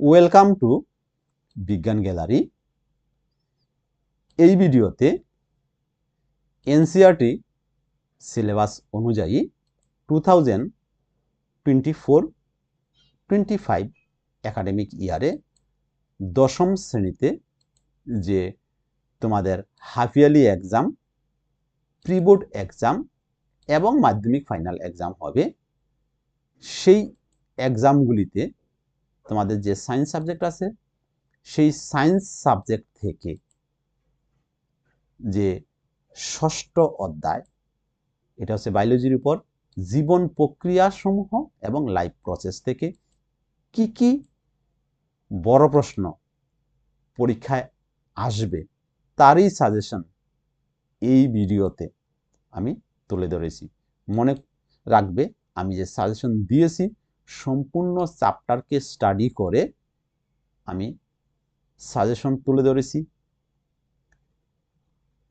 Welcome to বিজ্ঞান gallery এই ভিডিওতে এনসিআরটি সিলেবাস অনুযায়ী two thousand twenty four twenty five academic ইয়ারে দশম শ্রেণীতে যে তোমাদের half yearly exam preboard exam এবং মাধ্যমিক ফাইনাল এক্সাম হবে, সেই এক্সামগুলিতে তোমাদের যে সায়েন্স সাবজেক্ট আছে, সেই সায়েন্স সাবজেক্ট থেকে যে ষষ্ঠ অধ্যায়, এটা হচ্ছে বায়োলজির উপর, জীবন প্রক্রিয়াসমূহ এবং লাইফ প্রসেস থেকে কি কি বড় প্রশ্ন পরীক্ষায় আসবে, তারই সাজেশন এই ভিডিওতে আমি তুলে ধরেছি। মনে রাখবে আমি যে সাজেশন দিয়েছি সম্পূর্ণ চ্যাপ্টারকে স্টাডি করে আমি সাজেশন তুলে ধরেছি।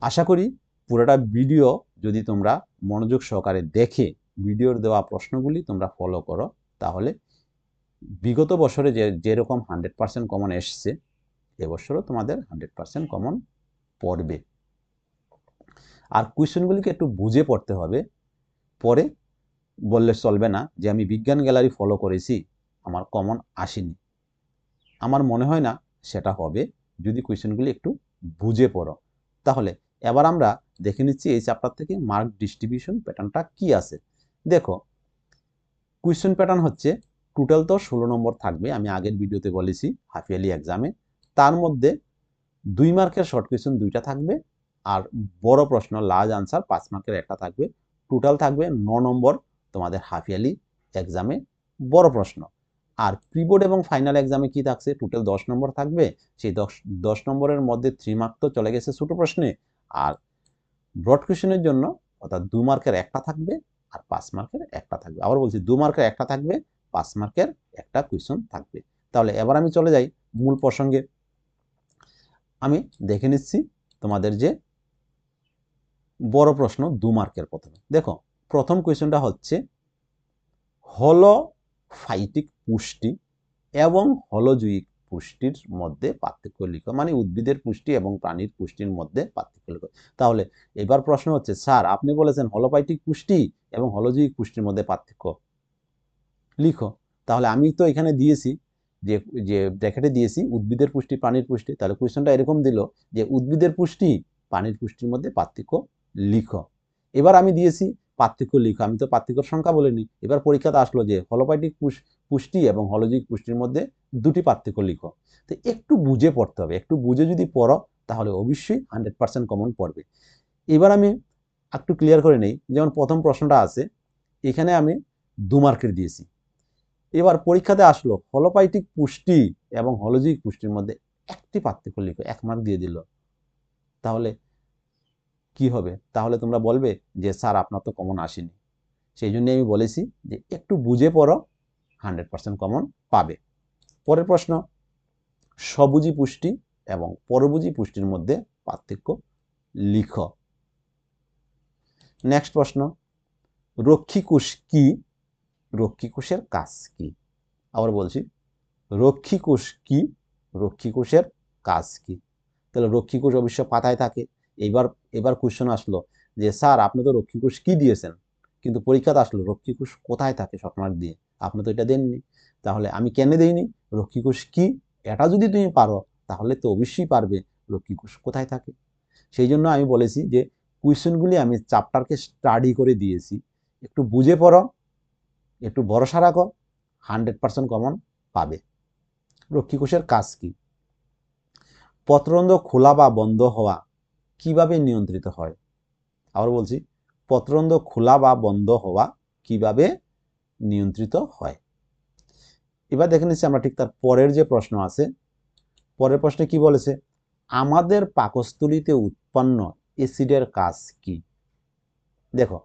আশা করি পুরোটা ভিডিও যদি তোমরা মনোযোগ সহকারে দেখে ভিডিওর দেওয়া প্রশ্নগুলি তোমরা ফলো করো, তাহলে বিগত বছরে যে, যেরকম হান্ড্রেড পার্সেন্ট কমন এসছে এবছরও তোমাদের হান্ড্রেড পার্সেন্ট কমন পড়বে। আর কোয়েশনগুলিকে একটু বুঝে পড়তে হবে। পরে বললে চলবে না যে আমি বিজ্ঞান গ্যালারি ফলো করেছি, আমার কমন আসেনি। আমার মনে হয় না সেটা হবে। যদি কোয়েশনগুলি একটু বুঝে পড়ো। তাহলে এবার আমরা দেখে নিচ্ছি এই চ্যাপ্টার থেকে মার্ক ডিস্ট্রিবিউশন প্যাটার্নটা কি আছে। দেখো কোয়েশ্চেন প্যাটার্ন হচ্ছে টোটাল তো ষোলো নম্বর থাকবে, আমি আগের ভিডিওতে বলেছি হাফ ইয়ারলি এক্সামে তার মধ্যে দুই মার্কের শর্ট কোয়েশ্চেন দুইটা থাকবে আর বড় প্রশ্ন লার্জ আনসার পাঁচ মার্কের একটা থাকবে। টোটাল থাকবে ন নম্বর তোমাদের হাফ ইয়ারলি এক্সামে বড় প্রশ্ন। আর প্রিবোর্ড এবং ফাইনাল এক্সামে কি থাকছে? টোটাল দশ নম্বর থাকবে। সেই দশ দশ নম্বরের মধ্যে থ্রি মার্ক তো চলে গেছে ছোটো প্রশ্নে। আর ব্রড কোয়েশনের জন্য অর্থাৎ দু মার্কের একটা থাকবে আর পাঁচ মার্কের একটা থাকবে। আবার বলছি, দু মার্কের একটা থাকবে, পাঁচ মার্কের একটা কোয়েশন থাকবে। তাহলে এবার আমি চলে যাই মূল প্রসঙ্গে। আমি দেখে নিচ্ছি তোমাদের যে বড় প্রশ্ন দু মার্কের প্রথমে। দেখো, প্রথম কোয়েশনটা হচ্ছে হলো ফাইটিক পুষ্টি এবং হলজৈবিক পুষ্টির মধ্যে পার্থক্য লিখো মানে উদ্ভিদের পুষ্টি এবং প্রাণীর পুষ্টির মধ্যে পার্থক্য লিখো। তাহলে এবার প্রশ্ন হচ্ছে, স্যার আপনি বলেছেন হলোপাইটিক পুষ্টি এবং হলজৈবিক পুষ্টির মধ্যে পার্থক্য। লিখো। তাহলে আমি তো এখানে দিয়েছি যে যে ব্র্যাকেটে দিয়েছি উদ্ভিদের পুষ্টি, প্রাণীর পুষ্টি। তাহলে কোয়েশনটা এরকম দিল যে উদ্ভিদের পুষ্টি, প্রাণীর পুষ্টির মধ্যে পার্থক্য লিখো। এবার আমি দিয়েছি পার্থক্য লিখো। আমি তো পার্থক্যর সংখ্যা বলিনি। এবার পরীক্ষাতে আসলো যে হলোপাইটিক পুষ্টি এবং হলজিক পুষ্টির মধ্যে দুটি পার্থক্য লিখো। তো একটু বুঝে পড়তে হবে। একটু বুঝে যদি পড়ো, তাহলে অবশ্যই হান্ড্রেড পার্সেন্ট কমন পড়বে। এবার আমি একটু ক্লিয়ার করে নেই। যেমন প্রথম প্রশ্নটা আছে, এখানে আমি দু মার্কের দিয়েছি। এবার পরীক্ষাতে আসলো হলোপাইটিক পুষ্টি এবং হলজিক পুষ্টির মধ্যে একটি পার্থক্য লিখো, এক মার্ক দিয়ে দিল। তাহলে কি হবে? তাহলে তোমরা বলবে যে, স্যার, আপনার তো কমন আসেনি। সেই জন্য আমি বলেছি যে, একটু বুঝে পড়ো হান্ড্রেড পার্সেন্ট কমন পাবে। পরের প্রশ্ন, সবুজি পুষ্টি এবং পরবুজি পুষ্টির মধ্যে পার্থক্য লিখ। নেক্সট প্রশ্ন, রক্ষীকুশ কি? রক্ষীকুশের কাজ কি? আবার বলছি, রক্ষীকুশ কি? রক্ষীকুশের কাজ কি? তাহলে রক্ষীকুশ অবশ্য পাতায় থাকে। এইবার, এবার কোশ্চেন আসলো যে, স্যার, আপনি তো রক্ষীকুশ কি দিয়েছেন? কিন্তু পরীক্ষাতে আসলো রক্ষীকুশ কোথায় থাকে শর্টমার্ক দিয়ে? আপনি তো এটা দেননি। তাহলে আমি কেন দেইনি? রক্ষীকুশ কি? এটা যদি তুমি পারো, তাহলে তো অবশ্যই পারবে রক্ষীকুশ কোথায় থাকে? সেই জন্য আমি বলেছি যে কোয়েশ্চেনগুলি আমি চ্যাপ্টারকে স্টাডি করে দিয়েছি। একটু বুঝে পড়ো, একটু ভরসা রাখো হান্ড্রেড পার্সেন্ট কমন পাবে। রক্ষীকোষের কাজ কি? পত্রন্দ খোলা বা বন্ধ হওয়া কীভাবে নিয়ন্ত্রিত হয়? আবার বলছি পত্রন্দ খোলা বা বন্ধ হওয়া কীভাবে নিয়ন্ত্রিত হয়? এবার দেখে নিচ্ছি আমরা ঠিক তার পরের যে প্রশ্ন আছে, পরের প্রশ্নে কি বলেছে? আমাদের পাকস্থলিতে উৎপন্ন অ্যাসিডের কাজ কি? দেখো,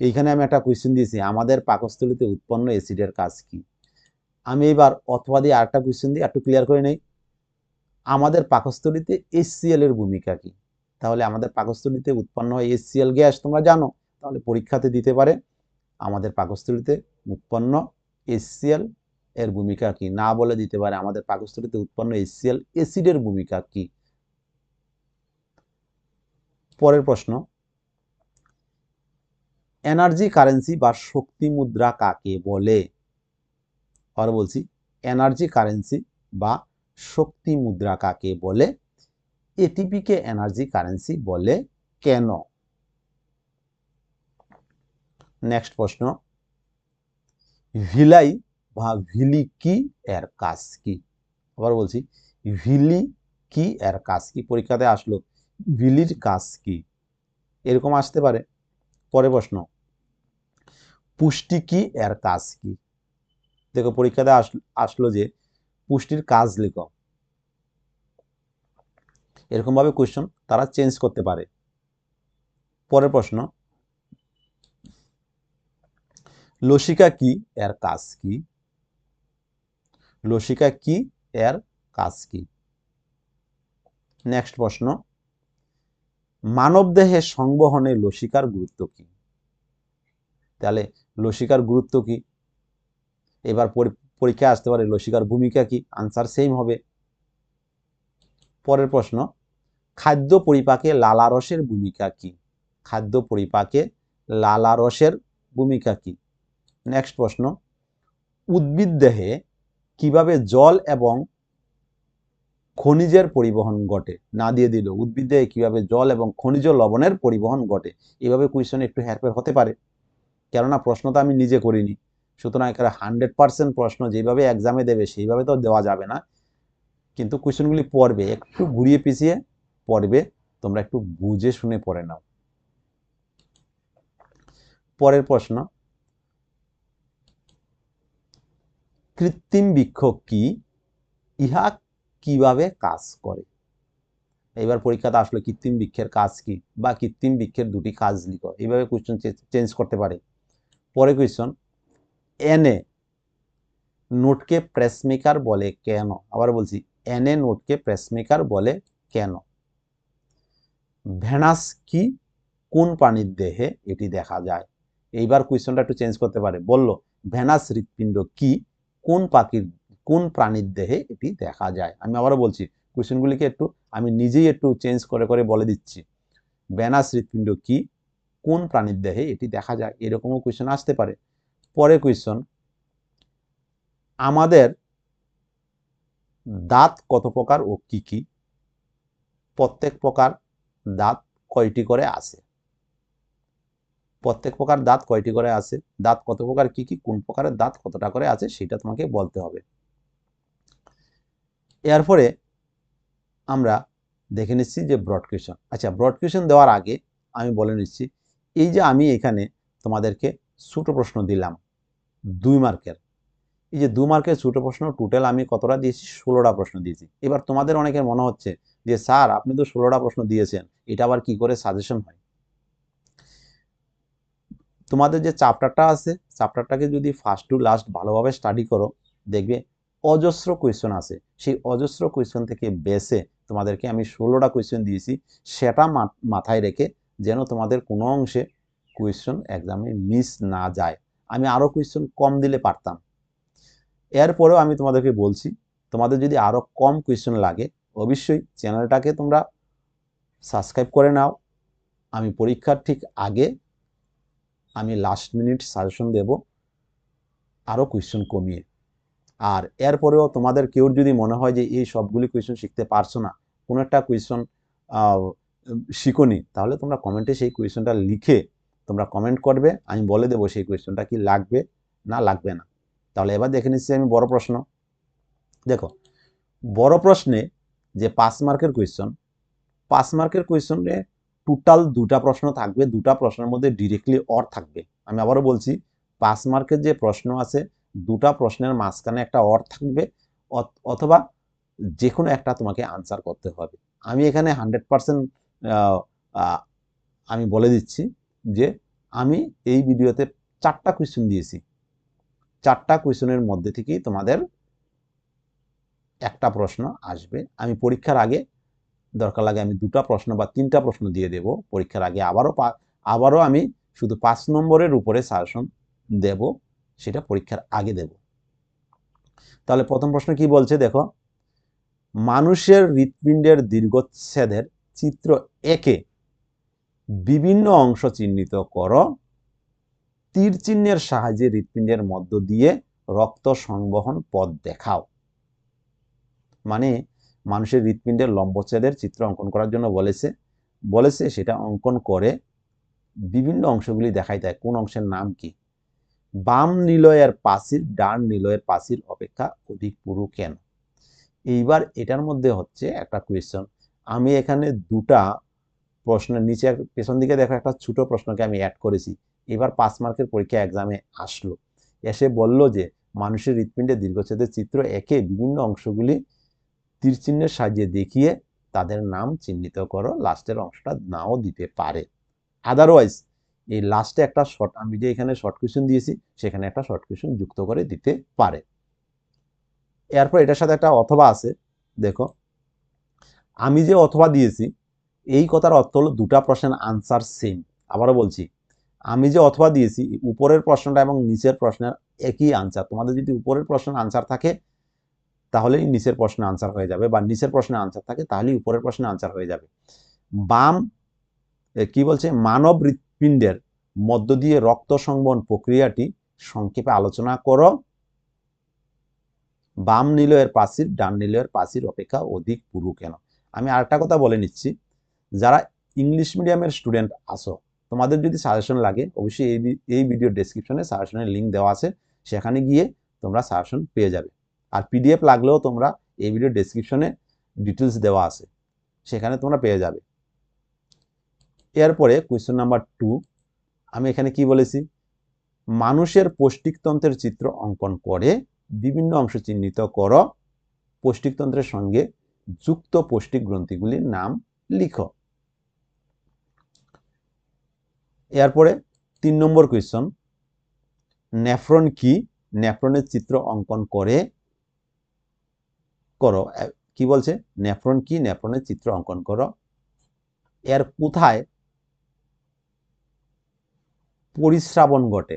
এইখানে আমি একটা কোয়েশ্চেন দিয়েছি, আমাদের পাকস্থলিতে উৎপন্ন অ্যাসিডের কাজ কি? আমি এবার অথবা দিয়ে আরেকটা কোয়েশ্চেন দিয়ে একটু ক্লিয়ার করে নেই। আমাদের পাকস্থলিতে এসসিএল এর ভূমিকা কি? তাহলে আমাদের পাকস্থলিতে উৎপন্ন হয় এসসিএল গ্যাস, তোমরা জানো। তাহলে পরীক্ষাতে দিতে পারে, আমাদের পাকস্থলিতে উৎপন্ন এসসিএল এর ভূমিকা কি? না বলে দিতে পারে, আমাদের পাকস্থলীতে উৎপন্ন এইচসিএল অ্যাসিডের ভূমিকা কি? পরের প্রশ্ন, এনার্জি, কারেন্সি বা শক্তি মুদ্রা কাকে বলে? আর বলছি, এনার্জি, কারেন্সি বা শক্তি মুদ্রা কাকে বলে? এটিপিকে এনার্জি কারেন্সি বলে কেন? নেক্সট প্রশ্ন, ভিলাই বা ভিলি কি এর কাজ কি? আবার বলছি, ভিলি কি এর কাজ কি? পরীক্ষাতে আসলো, ভিলির কাজ কি? এরকম আসতে পারে। পরে প্রশ্ন, পুষ্টি কি এর কাজ কি? দেখো, পরীক্ষাতে আসলো যে পুষ্টির কাজ লেখো। এরকম ভাবে কোয়েশ্চন তারা চেঞ্জ করতে পারে। পরের প্রশ্ন, লসিকা কি এর কাজ কি? লসিকা কি এর কাজ কি? নেক্সট প্রশ্ন মানব দেহে সংবহনে লসিকার গুরুত্ব কি? তাহলে লসিকার গুরুত্ব কি? এবার পরীক্ষা আসতে পারে লসিকার ভূমিকা কি? আনসার সেম হবে। পরের প্রশ্ন খাদ্য পরিপাকে লালারসের ভূমিকা কি? খাদ্য পরিপাকে লালারসের ভূমিকা কি? নেক্সট প্রশ্ন। উদ্ভিদ দেহে কীভাবে জল এবং খনিজের পরিবহন ঘটে? না দিয়ে দিল। উদ্ভিদ দেহে কীভাবে জল এবং খনিজ লবণের পরিবহন ঘটে? এভাবে কোয়েশন একটু হেরফের হতে পারে। কেননা প্রশ্ন তো আমি নিজে করিনি। সুতরাং এখানে হান্ড্রেড পার্সেন্ট প্রশ্ন, যেভাবে এক্সামে দেবে সেইভাবে তো দেওয়া যাবে না। কিন্তু কোয়েশনগুলি পড়বে, একটু ঘুরিয়ে পিছিয়ে পড়বে, তোমরা একটু বুঝে শুনে পড়ে নাও। পরের প্রশ্ন, কৃত্রিম বৃক্ষ কি? ইহা কীভাবে কাজ করে? এবার পরীক্ষাতে আসলে, কৃত্রিম বৃক্ষের কাজ কি বা কৃত্রিম বৃক্ষের দুটি কাজ লিখো এইভাবে কোয়েশ্চন চেঞ্জ করতে পারে। পরে কোয়েশ্চন এনে নোটকে প্রেসমেকার বলে কেন? আবার বলছি এনে নোটকে প্রেসমেকার বলে কেন? ভেনাস কি? কোন প্রাণীর দেহে এটি দেখা যায়? এইবার কোয়েশ্চনটা একটু চেঞ্জ করতে পারে। বলল, ভেনাস হৃৎপিণ্ড কি? কোন পাখির, কোন প্রাণীর দেহে এটি দেখা যায়? আমি আবারও বলছি কোয়েশ্চেনগুলিকে একটু, আমি নিজেই একটু চেঞ্জ করে করে বলে দিচ্ছি। ব্যানাস হৃৎপিণ্ড কি? কোন প্রাণীর দেহে এটি দেখা যায়? এরকমও কোয়েশ্চেন আসতে পারে। পরে কোয়েশ্চন আমাদের দাঁত কত প্রকার ও কি কি? প্রত্যেক প্রকার দাঁত কয়টি করে আছে? প্রত্যেক প্রকার দাঁত কয়টি করে আছে? দাঁত কত প্রকার, কি কি, কোন প্রকারের দাঁত কতটা করে আছে, সেটা তোমাকে বলতে হবে। এরপরে আমরা দেখে নিচ্ছি যে ব্রড আচ্ছা ব্রড দেওয়ার আগে আমি বলে নিচ্ছি, এই যে আমি এখানে তোমাদেরকে ছোটো প্রশ্ন দিলাম, দুই মার্কের। এই যে দু মার্কের ছোটো প্রশ্ন টোটাল আমি কতটা দিয়েছি? ষোলোটা প্রশ্ন দিয়েছি। এবার তোমাদের অনেকের মনে হচ্ছে যে, স্যার, আপনি তো ষোলোটা প্রশ্ন দিয়েছেন, এটা আবার কি করে সাজেশন হয়? তোমাদের যে চ্যাপ্টারটা আছে চ্যাপ্টারটাকে যদি ফার্স্ট টু লাস্ট ভালোভাবে স্টাডি করো, দেখবে অজস্র কোয়েশ্চন আছে। সেই অজস্র কোয়েশ্চন থেকে বেছে তোমাদেরকে আমি ষোলোটা কোয়েশ্চন দিয়েছি, সেটা মাথায় রেখে যেন তোমাদের কোনো অংশে কোয়েশ্চন এক্সামে মিস না যায়। আমি আরও কোয়েশ্চন কম দিলে পারতাম। এরপরেও আমি তোমাদেরকে বলছি, তোমাদের যদি আরও কম কোয়েশ্চন লাগে অবশ্যই চ্যানেলটাকে তোমরা সাবস্ক্রাইব করে নাও। আমি পরীক্ষার ঠিক আগে আমি লাস্ট মিনিট সাজেশন দেব আরও কোয়েশ্চন কমিয়ে। আর এরপরেও তোমাদের কেউ যদি মনে হয় যে এই সবগুলি কোয়েশ্চন শিখতে পারছ না, কোনো একটা কোয়েশ্চন শিখোনি, তাহলে তোমরা কমেন্টে সেই কোয়েশ্চনটা লিখে তোমরা কমেন্ট করবে, আমি বলে দেবো সেই কোয়েশ্চনটা কি লাগবে না লাগবে না। তাহলে এবার দেখে নিচ্ছি আমি বড় প্রশ্ন। দেখো, বড় প্রশ্নে যে পাঁচ মার্কের কোয়েশ্চন পাঁচ মার্কের কোয়েশ্চনে টোটাল দুটা প্রশ্ন থাকবে, দুটা প্রশ্নের মধ্যে ডিরেক্টলি অর থাকবে। আমি আবারও বলছি, পাঁচ মার্কের যে প্রশ্ন আছে, দুটা প্রশ্নের মাঝখানে একটা অর থাকবে অথবা যে কোনো একটা তোমাকে আনসার করতে হবে। আমি এখানে হান্ড্রেড পারসেন্ট আমি বলে দিচ্ছি যে আমি এই ভিডিওতে চারটা কোয়েশ্চেন দিয়েছি। চারটা কোয়েশ্চেনের মধ্যে থেকেই তোমাদের একটা প্রশ্ন আসবে। আমি পরীক্ষার আগে, দরকার লাগে আমি দুটা প্রশ্ন বা তিনটা প্রশ্ন দিয়ে দেব। পরীক্ষার আগে আবারও আবারও আমি শুধু পাঁচ নম্বরের উপরে সাজেশন দেব, সেটা পরীক্ষার আগে দেব। তাহলে প্রথম প্রশ্ন কি বলছে দেখো? মানুষের হৃৎপিণ্ডের দীর্ঘচ্ছেদের চিত্র একে বিভিন্ন অংশ চিহ্নিত করো। তীর চিহ্নের সাহায্যে হৃৎপিণ্ডের মধ্য দিয়ে রক্ত সংবহন পথ দেখাও। মানে মানুষের হৃৎপিণ্ডের লম্বচ্ছেদের চিত্র অঙ্কন করার জন্য বলেছে। বলেছে সেটা অঙ্কন করে বিভিন্ন অংশগুলি দেখাই দেয় কোন অংশের নাম কি? বাম নিলয়ের পাশির, ডান নিলয়ের পাশির অপেক্ষা অধিক পুরু কেন? এইবার এটার মধ্যে হচ্ছে একটা কোয়েশ্চন আমি এখানে দুটা প্রশ্নের নিচে, পেছন দিকে দেখো একটা ছোট প্রশ্নকে আমি অ্যাড করেছি। এবার পাঁচ মার্কের পরীক্ষা এক্সামে আসলো। এসে বলল যে, মানুষের হৃৎপিণ্ডে দীর্ঘচ্ছেদের চিত্র একে বিভিন্ন অংশগুলি তীরচিহ্নের সাহায্যে দেখিয়ে তাদের নাম চিহ্নিত করো। লাস্টের অংশটা নাও দিতে পারে। আদারওয়াইজ এই লাস্টে একটা শর্ট আমি যে এখানে শর্ট কোয়েশ্চেন দিয়েছি, সেখানে একটা শর্ট কোয়েশ্চেন যুক্ত করে দিতে পারে। এরপর এটার সাথে একটা অথবা আছে। দেখো, আমি যে অথবা দিয়েছি, এই কথার অর্থ হলো দুটা প্রশ্নের আনসার সেম আবারও বলছি, আমি যে অথবা দিয়েছি, উপরের প্রশ্নটা এবং নিচের প্রশ্নের একই আনসার তোমাদের যদি উপরের প্রশ্নের আনসার থাকে তাহলেই নিচের প্রশ্নের আনসার হয়ে যাবে বা নিচের প্রশ্নের আনসার থাকে তাহলে উপরের প্রশ্নের আনসার হয়ে যাবে। বাম কি বলছে? মানব হৃৎপিণ্ডের মধ্য দিয়ে রক্ত সংবহন প্রক্রিয়াটি সংক্ষেপে আলোচনা করো। বাম নিলয়ের প্রাচীর ডান নিলয়ের প্রাচীর অপেক্ষা অধিক পুরু কেন? আমি আরেকটা কথা বলে নিচ্ছি। যারা ইংলিশ মিডিয়ামের স্টুডেন্ট আসো তোমাদের যদি সাজেশন লাগে, অবশ্যই এই এই ভিডিও ডেসক্রিপশনে সাজেশনের লিঙ্ক দেওয়া আছে। সেখানে গিয়ে তোমরা সাজেশন পেয়ে যাবে। আর পিডিএফ লাগলেও তোমরা এই ভিডিও ডেসক্রিপশনে ডিটেলস দেওয়া আছে। সেখানে তোমরা পেয়ে যাবে। এরপরে কোয়েশ্চেন নাম্বার টু আমি এখানে কি বলেছি? মানুষের পৌষ্টিকতন্ত্রের চিত্র অঙ্কন করে বিভিন্ন অংশ চিহ্নিত করো, পৌষ্টিকতন্ত্রের সঙ্গে যুক্ত পৌষ্টিক গ্রন্থিগুলির নাম লিখো। এরপরে তিন নম্বর কোয়েশ্চন নেফ্রন কি? নেফ্রনের চিত্র অঙ্কন করে করো কি বলছে? নেফ্রন কি? নেফ্রনের চিত্র অঙ্কন করো। এর কোথায় পরিশ্রাবণ ঘটে?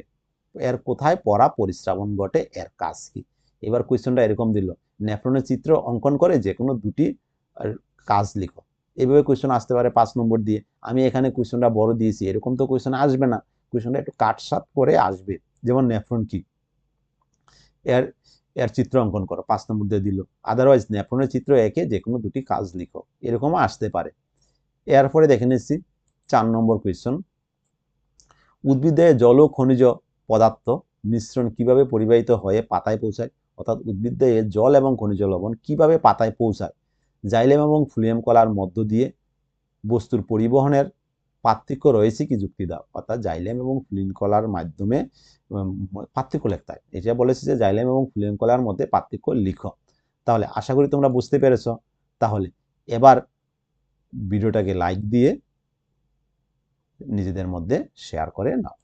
এর কোথায় পড়া পরিশ্রাবণ ঘটে? এর কাজ কি? এবার কোয়েশ্চনটা এরকম দিল। নেফ্রনের চিত্র অঙ্কন করে যে কোনো দুটি কাজ লিখো। এইভাবে কোয়েশ্চন আসতে পারে পাঁচ নম্বর দিয়ে। আমি এখানে কোয়েশ্চনটা বড় দিয়েছি, এরকম তো কোয়েশ্চন আসবে না। কোয়েশ্চনটা একটু কাটসাট করে আসবে। যেমন নেফ্রন কি? এর এর চিত্র অঙ্কন করো, পাঁচ নম্বর দিয়ে দিল। আদারওয়াইজ ন্যাপনের চিত্র একে যে কোনো দুটি কাজ লিখো, এরকমও আসতে পারে। এরপরে দেখে নিচ্ছি, চার নম্বর কোয়েশ্চন উদ্ভিদে জল ও খনিজ পদার্থ মিশ্রণ কীভাবে পরিবাহিত হয়ে পাতায় পৌঁছায়? অর্থাৎ উদ্ভিদে জল এবং খনিজ লবণ কীভাবে পাতায় পৌঁছায়? জাইলেম এবং ফ্লুয়েম কলার মধ্য দিয়ে বস্তুর পরিবহনের পার্থক্য রয়েছে কি যুক্তি দাও অর্থাৎ জাইলেম এবং ফ্লুইন কলার মাধ্যমে পার্থক্য লিখতে এটা বলেছে যে জাইলেম এবং ফ্লুয়েম কলার মধ্যে পার্থক্য লিখো। তাহলে আশা করি তোমরা বুঝতে পেরেছ। তাহলে এবার ভিডিওটাকে লাইক দিয়ে নিজেদের মধ্যে শেয়ার করে নাও।